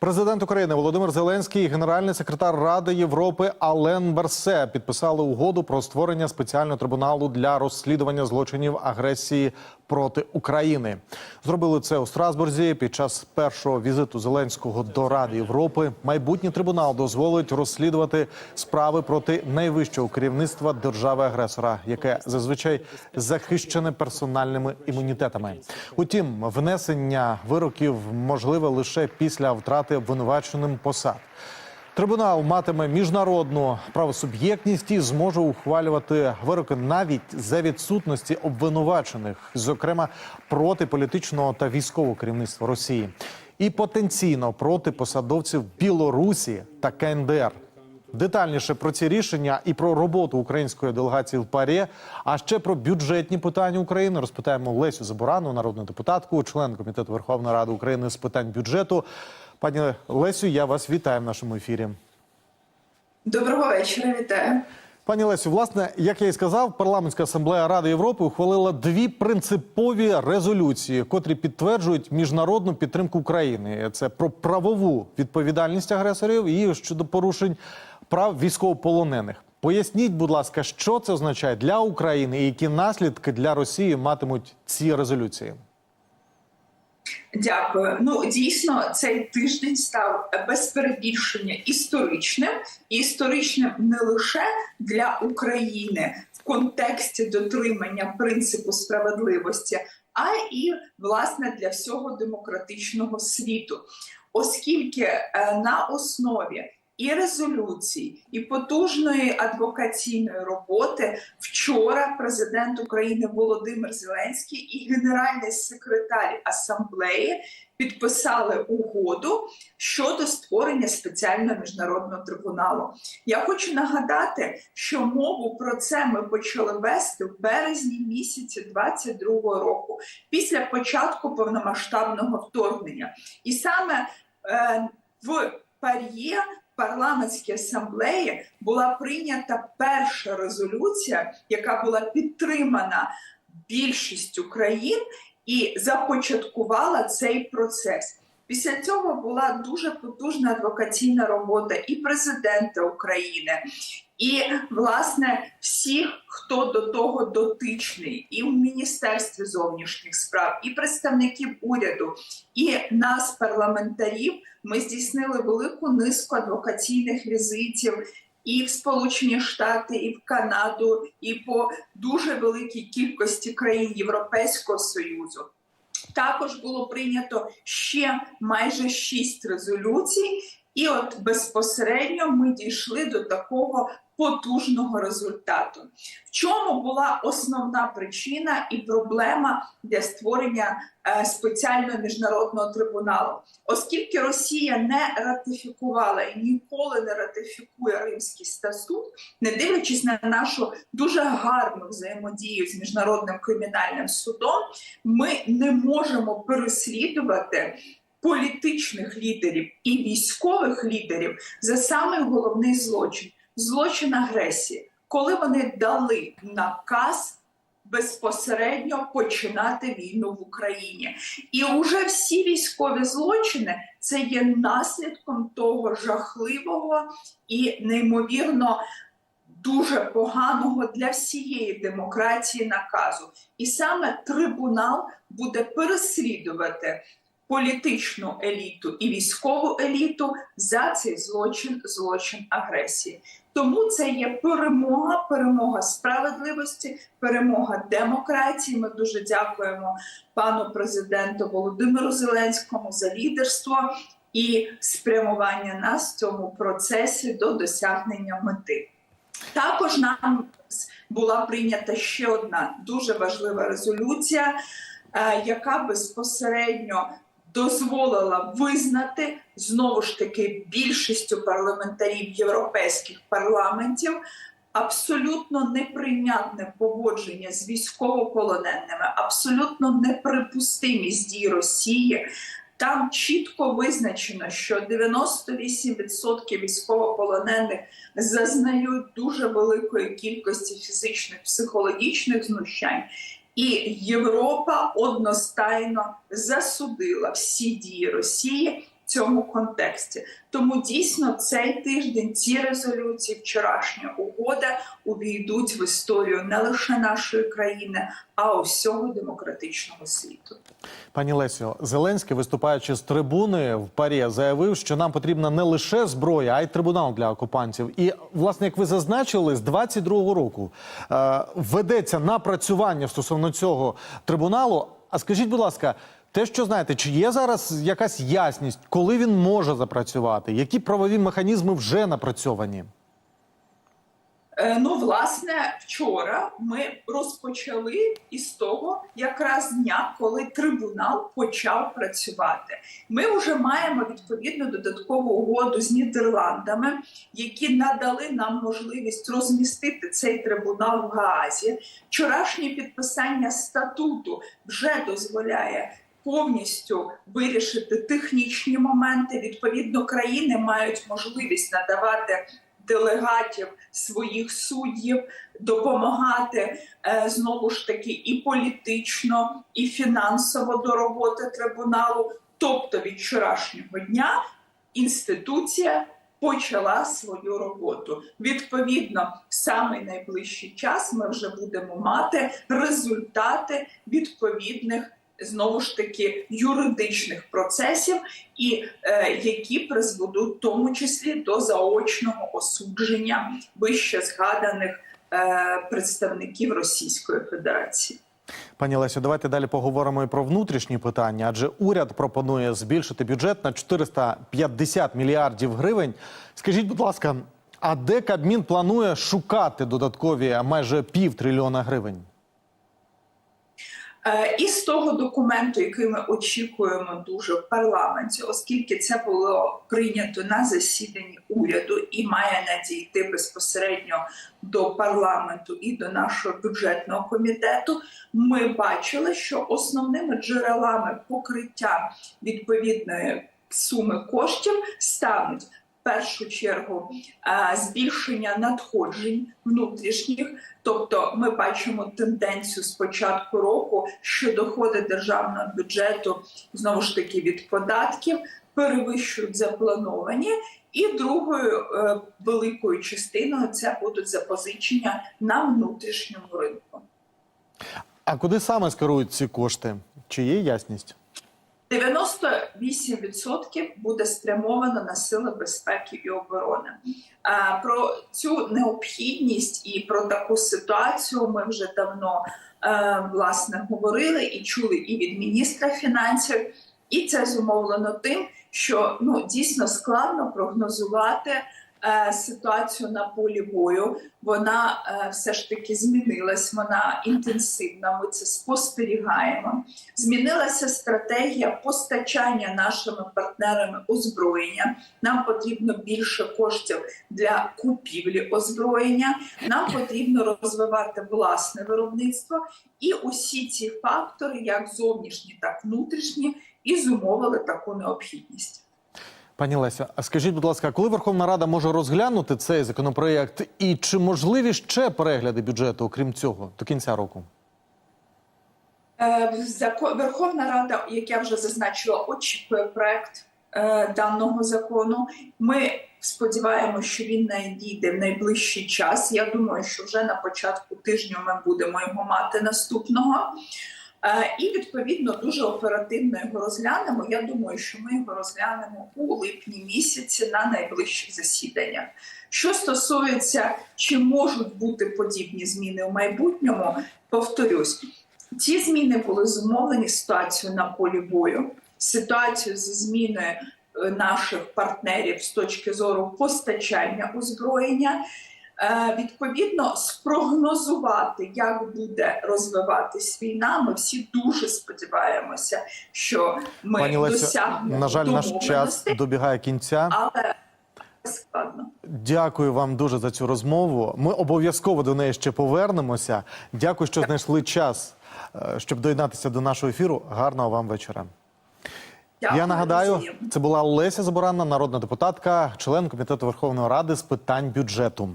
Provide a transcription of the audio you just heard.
Президент України Володимир Зеленський і генеральний секретар Ради Європи Ален Берсе підписали угоду про створення спеціального трибуналу для розслідування злочинів агресії проти України. Зробили це у Страсбурзі під час першого візиту Зеленського до Ради Європи. Майбутній трибунал дозволить розслідувати справи проти найвищого керівництва держави-агресора, яке зазвичай захищене персональними імунітетами. Утім, внесення вироків можливе лише після втрати обвинуваченим посад. Трибунал матиме міжнародну правосуб'єктність і зможе ухвалювати вироки навіть за відсутності обвинувачених, зокрема проти політичного та військового керівництва Росії, і потенційно проти посадовців Білорусі та КНДР. Детальніше про ці рішення і про роботу української делегації в ПАРЄ, а ще про бюджетні питання України розпитаємо Лесю Забурану, народну депутатку, член комітету Верховної Ради України з питань бюджету. Пані Лесю, я вас вітаю в нашому ефірі. Доброго вечора, вітаю. Пані Лесю, власне, як я і сказав, парламентська асамблея Ради Європи ухвалила дві принципові резолюції, котрі підтверджують міжнародну підтримку України. Це про правову відповідальність агресорів і щодо порушень прав військовополонених. Поясніть, будь ласка, що це означає для України і які наслідки для Росії матимуть ці резолюції? Дякую. Ну дійсно, цей тиждень став без перебільшення історичним, і історичним не лише для України в контексті дотримання принципу справедливості, а і власне для всього демократичного світу, оскільки е, на основі і резолюцій, і потужної адвокаційної роботи вчора президент України Володимир Зеленський і генеральний секретар асамблеї підписали угоду щодо створення спеціального міжнародного трибуналу. Я хочу нагадати, що мову про це ми почали вести в березні місяці 22-го року, після початку повномасштабного вторгнення, і саме е, в Пар'є парламентській асамблеї була прийнята перша резолюція, яка була підтримана більшістю країн і започаткувала цей процес. Після цього була дуже потужна адвокаційна робота і президента України, і власне всіх, хто до того дотичний, і в міністерстві зовнішніх справ, і представників уряду, і нас, парламентарів, ми здійснили велику низку адвокаційних візитів. І в Сполучені Штати, і в Канаду, і по дуже великій кількості країн Європейського союзу. Також було прийнято ще майже шість резолюцій, і от безпосередньо ми дійшли до такого потужного результату. В чому була основна причина і проблема для створення е, спеціального міжнародного трибуналу, оскільки Росія не ратифікувала і ніколи не ратифікує Римський статут, не дивлячись на нашу дуже гарну взаємодію з міжнародним кримінальним судом, ми не можемо переслідувати. Політичних лідерів і військових лідерів за самий головний злочин злочин агресії, коли вони дали наказ безпосередньо починати війну в Україні, і вже всі військові злочини це є наслідком того жахливого і неймовірно. Дуже поганого для всієї демократії наказу, і саме трибунал буде переслідувати політичну еліту і військову еліту за цей злочин, злочин агресії. Тому це є перемога, перемога справедливості, перемога демократії. Ми дуже дякуємо пану президенту Володимиру Зеленському за лідерство і спрямування нас в цьому процесі до досягнення мети. Також нам була прийнята ще одна дуже важлива резолюція, е, яка безпосередньо дозволила визнати знову ж таки більшістю парламентарів європейських парламентів абсолютно неприйнятне поводження з військовополоненими, абсолютно неприпустимість дій Росії. Там чітко визначено, що 98% військовополонених зазнають дуже великої кількості фізичних психологічних знущань, і Європа одностайно засудила всі дії Росії цьому контексті. Тому дійсно цей тиждень ці резолюції, вчорашня угода увійдуть в історію не лише нашої країни, а усього демократичного світу. Пані Лесю, Зеленський, виступаючи з трибуни в парі, заявив, що нам потрібна не лише зброя, а й трибунал для окупантів. І, власне, як ви зазначили, з 22-го року е, ведеться напрацювання стосовно цього трибуналу. А скажіть, будь ласка, те, що знаєте, чи є зараз якась ясність, коли він може запрацювати? Які правові механізми вже напрацьовані? Е, Ну, власне, вчора ми розпочали із того, якраз дня, коли трибунал почав працювати. Ми вже маємо відповідну додаткову угоду з Нідерландами, які надали нам можливість розмістити цей трибунал в Гаазі. Вчорашнє підписання статуту вже дозволяє. Повністю вирішити технічні моменти. Відповідно, країни мають можливість надавати делегатів своїх суддів, допомагати е, знову ж таки і політично, і фінансово до роботи трибуналу. Тобто від вчорашнього дня інституція почала свою роботу. Відповідно, в самий найближчий час ми вже будемо мати результати відповідних. Знову ж таки юридичних процесів, і е, які призведуть в тому числі до заочного осудження вище згаданих е, представників Російської Федерації. Пані Лесю, давайте далі поговоримо і про внутрішні питання. Адже уряд пропонує збільшити бюджет на 450 мільярдів гривень. Скажіть, будь ласка, а де Кабмін планує шукати додаткові майже пів трильйона гривень? Е, І з того документу, який ми очікуємо дуже в парламенті, оскільки це було прийнято на засіданні уряду і має надійти безпосередньо до парламенту і до нашого бюджетного комітету, ми бачили, що основними джерелами покриття відповідної суми коштів стануть. Першу чергу е, збільшення надходжень внутрішніх, тобто ми бачимо тенденцію з початку року, що доходи державного бюджету знову ж таки від податків перевищують заплановані, і другою е, великою частиною це будуть запозичення на внутрішньому ринку. А куди саме скерують ці кошти? Чи є ясність? 98% буде спрямовано на сили безпеки і оборони. Про цю необхідність і про таку ситуацію ми вже давно е, власне говорили і чули і від міністра фінансів, і це зумовлено тим, що ну дійсно складно прогнозувати. Е, Ситуацію на полі бою вона е, все ж таки змінилась. Вона інтенсивна. Ми це спостерігаємо. Змінилася стратегія постачання нашими партнерами озброєння. Нам потрібно більше коштів для купівлі озброєння. Нам потрібно розвивати власне виробництво, і усі ці фактори, як зовнішні, так і внутрішні, і зумовили таку необхідність. Пані Лесю, а скажіть, будь ласка, коли Верховна Рада може розглянути цей законопроєкт, і чи можливі ще перегляди бюджету, окрім цього, до кінця року? Е, Верховна Рада, як я вже зазначила, очікує проект е, даного закону. Ми сподіваємося, що він надійде в найближчий час. Я думаю, що вже на початку тижня ми будемо його мати наступного. Е, І відповідно дуже оперативно його розглянемо. Я думаю, що ми його розглянемо у липні місяці на найближчих засіданнях. Що стосується, чи можуть бути подібні зміни в майбутньому, повторюсь, ці зміни були зумовлені ситуацією на полі бою, ситуацією зі зміною е, наших партнерів з точки зору постачання озброєння. Е, Відповідно, спрогнозувати, як буде розвиватись війна. Ми всі дуже сподіваємося, що ми Пані Лесю, досягнемо на жаль, наш час добігає кінця. але складно. Дякую вам дуже за цю розмову. Ми обов'язково до неї ще повернемося. Дякую, що знайшли час, е, щоб доєднатися до нашого ефіру. Гарного вам вечора. Дякую, Я нагадаю, це була Леся Заборанна, народна депутатка, член комітету Верховної Ради з питань бюджету.